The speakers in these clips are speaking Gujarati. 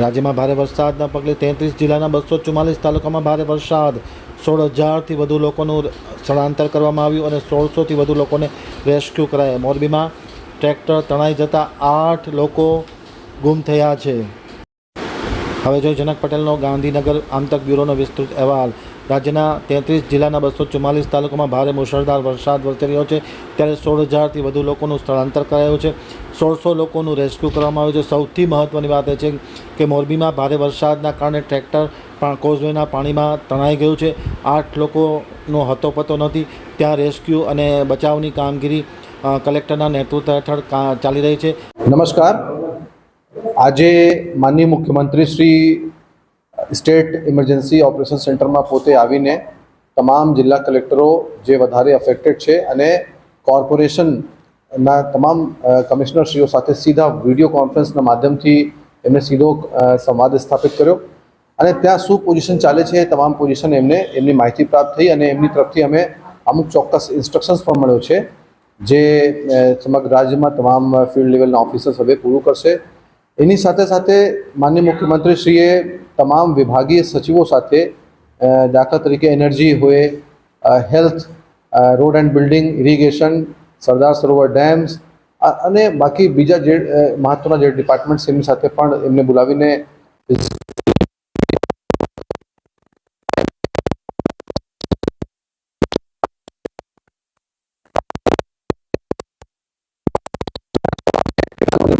રાજ્યમાં ભારે વરસાદના પગલે તેત્રીસ જિલ્લાના બસો ચુમ્માલીસ તાલુકામાં ભારે વરસાદ. સોળ હજારથી વધુ લોકોનું સ્થળાંતર કરવામાં આવ્યું અને સોળસોથી વધુ લોકોને રેસ્ક્યુ કરાયા. મોરબીમાં ટ્રેક્ટર તણાઈ જતાં આઠ લોકો ગુમ થયા છે. હવે જોઈએ જનક પટેલનો ગાંધીનગર આંતક બ્યુરોનો વિસ્તૃત અહેવાલ. રાજ્યના તેત્રીસ જિલ્લાના બસો ચુમ્માલીસ તાલુકામાં ભારે મુશળધાર વરસાદ વરસી રહ્યો છે. ત્યારે સોળ હજારથી વધુ લોકોનું સ્થળાંતર કરાયું છે. સોળસો લોકોનું રેસ્ક્યુ કરવામાં આવ્યું છે. સૌથી મહત્ત્વની વાત એ છે કે મોરબીમાં ભારે વરસાદના કારણે ટ્રેક્ટર પણ કોઝવેના પાણીમાં તણાઈ ગયું છે. આઠ લોકોનો હતોપતો નથી. ત્યાં રેસ્ક્યુ અને બચાવની કામગીરી કલેક્ટરના નેતૃત્વ હેઠળ ચાલી રહી છે. નમસ્કાર. આજે માનનીય મુખ્યમંત્રી શ્રી સ્ટેટ ઇમરજન્સી ઓપરેશન સેન્ટરમાં પોતે આવીને તમામ જિલ્લા કલેક્ટરો જે વધારે અફેક્ટેડ છે અને કોર્પોરેશનના તમામ કમિશનરશ્રીઓ સાથે સીધા વીડિયો કોન્ફરન્સના માધ્યમથી એમને સીધો સંવાદ સ્થાપિત કર્યો. અને ત્યાં શું પોઝિશન ચાલે છે એ તમામ પોઝિશન એમને, એમની માહિતી પ્રાપ્ત થઈ અને એમની તરફથી અમે અમુક ચોક્કસ ઇન્સ્ટ્રક્શન્સ પણ મળ્યો છે, જે સમગ્ર રાજ્યમાં તમામ ફિલ્ડ લેવલના ઓફિસર્સ હવે પૂરું કરશે. એની સાથે સાથે માનનીય મુખ્યમંત્રીશ્રીએ તમામ વિભાગીય સચિવો સાથે દાખલા તરીકે એનર્જી હોય health road and building irrigation Sardar Sarovar dams અને બાકી બીજા જે મહત્વના જે ડિપાર્ટમેન્ટ્સ એમની સાથે પણ એમને બોલાવીને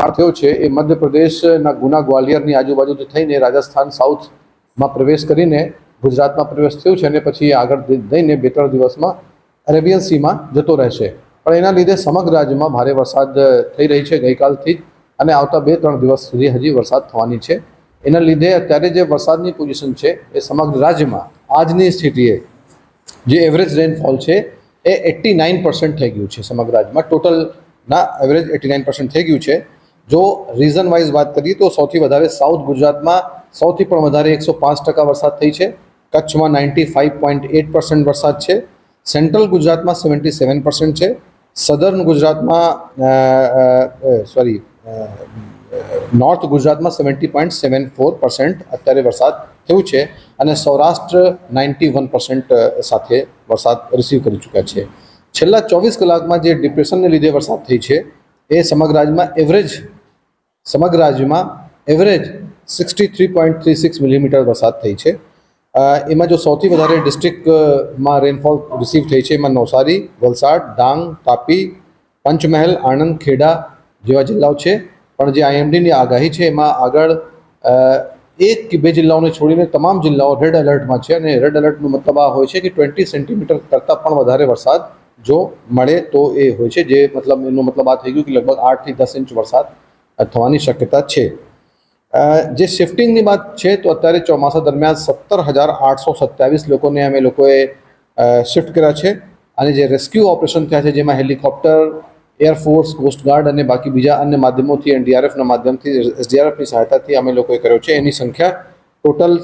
થયો છે એ મધ્યપ્રદેશના ગુના ગ્વાલિયરની આજુબાજુથી થઈને રાજસ્થાન સાઉથમાં પ્રવેશ કરીને ગુજરાતમાં પ્રવેશ થયો છે અને પછી આગળ જઈને બે ત્રણ દિવસમાં અરેબિયન સીમાં જતો રહેશે. પણ એના લીધે સમગ્ર રાજ્યમાં ભારે વરસાદ થઈ રહી છે ગઈકાલથી અને આવતા બે ત્રણ દિવસ સુધી હજી વરસાદ થવાની છે. એના લીધે અત્યારે જે વરસાદની પોઝિશન છે, એ સમગ્ર રાજ્યમાં આજની સ્થિતિએ જે એવરેજ રેનફોલ છે, એ એટ્ટી નાઇન પર્સન્ટ થઈ ગયું છે સમગ્ર રાજ્યમાં. ટોટલના એવરેજ એટી નાઇન પર્સન્ટ થઈ ગયું છે. જો રીઝન વાઇઝ વાત કરીએ તો સૌથી વધારે સાઉથ ગુજરાતમાં સૌથી પણ વધારે એકસો પાંચ ટકા વરસાદ થઈ છે. કચ્છમાં ninety five point eight percent વરસાદ છે. સેન્ટ્રલ ગુજરાતમાં સેવન્ટી સેવન પર્સન્ટ છે. સદર્ન ગુજરાતમાં સોરી નોર્થ ગુજરાતમાં seventy point seven four percent અત્યારે વરસાદ થયું છે અને સૌરાષ્ટ્ર નાઇન્ટી વન પર્સન્ટ સાથે વરસાદ રિસીવ કરી ચૂક્યા છે. છેલ્લા ચોવીસ કલાકમાં જે ડિપ્રેશનને લીધે વરસાદ થઈ છે, એ સમગ્ર રાજ્યમાં એવરેજ સમગ્ર રાજ્યમાં average sixty three point three six millimetre વરસાદ થઈ છે. એમાં જો સૌથી વધારે ડિસ્ટ્રિક્ટમાં રેનફોલ રિસીવ થઈ છે એમાં નવસારી, વલસાડ, ડાંગ, તાપી, પંચમહેલ, આણંદ, ખેડા જેવા જિલ્લાઓ છે. પણ જે આઈએમડીની આગાહી છે એમાં આગળ એક કે બે જિલ્લાઓને છોડીને તમામ જિલ્લાઓ રેડ એલર્ટમાં છે. અને રેડ એલર્ટનો મતલબ આ હોય છે કે ટ્વેન્ટી સેન્ટીમીટર કરતાં પણ વધારે વરસાદ જો મળે તો એ હોય છે. જે મતલબ, એનો મતલબ આ થઈ ગયું કે લગભગ આઠથી દસ ઇંચ વરસાદ થવાની શક્યતા છે. જે શિફ્ટિંગની વાત છે, તો અત્યારે ચોમાસા દરમિયાન સત્તર હજાર આઠસો સત્યાવીસ લોકોને અમે લોકોએ શિફ્ટ કર્યા છે. અને જે રેસ્ક્યુ ઓપરેશન થયા છે, જેમાં હેલિકોપ્ટર, એરફોર્સ, કોસ્ટગાર્ડ અને બાકી બીજા અન્ય માધ્યમોથી એનડીઆરએફના માધ્યમથી, એસડીઆરએફની સહાયતાથી અમે લોકોએ કર્યો છે. એની સંખ્યા ટોટલ